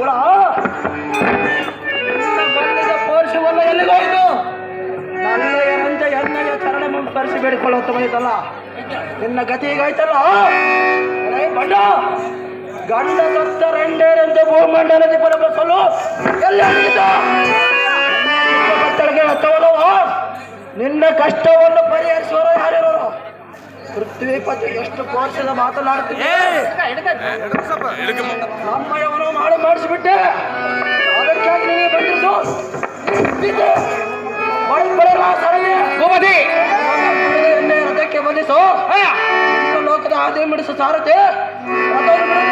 ಕುಳ ಬಂದಿದ್ದ ಪೌರುಷವಲ್ಲ ಎಲ್ಲಿಗೋಯ್ತು ನನ್ನಯ್ಯನಂತೆ ಎನ್ನಯ್ಯ ಚರಣ ಸ್ಪರ್ಶಿ ಬೇಡಿಕೊಳ್ಳುತ್ತ ಬಂದಿದ್ದಲ್ಲ. ನಿನ್ನ ಗತಿ ಈಗಾಯ್ತಲ್ಲ ಬಂಡ ಗಂಡ ಸತ್ತ ರೆಂಡೇರಂತೆ ಭೂಮಂಡಲದ ಪರಬಸಲು ಎಲ್ಲಿ? ನಿನ್ನ ಕಷ್ಟವನ್ನು ಪರಿಹರಿಸುವರು ಯಾರಿರೋರು? ಪೃಥ್ವಿಪತಿ ಎಷ್ಟು ಕೋರ್ಸದ ಅಮ್ಮಯ್ಯವನು ಮಾಡಿ ಮಾಡಿಸ್ಬಿಟ್ಟೆ. ಅದಕ್ಕಾಗಿ ನೀನು ಬಂದಿದ್ದು ಬಂದಿಸು. ಲೋಕದ ಆದಿ ಮಿಡಿಸು ಸಾರಥಿ. ರಥವನ್ನು ಬಿಡಲಿಲ್ಲ.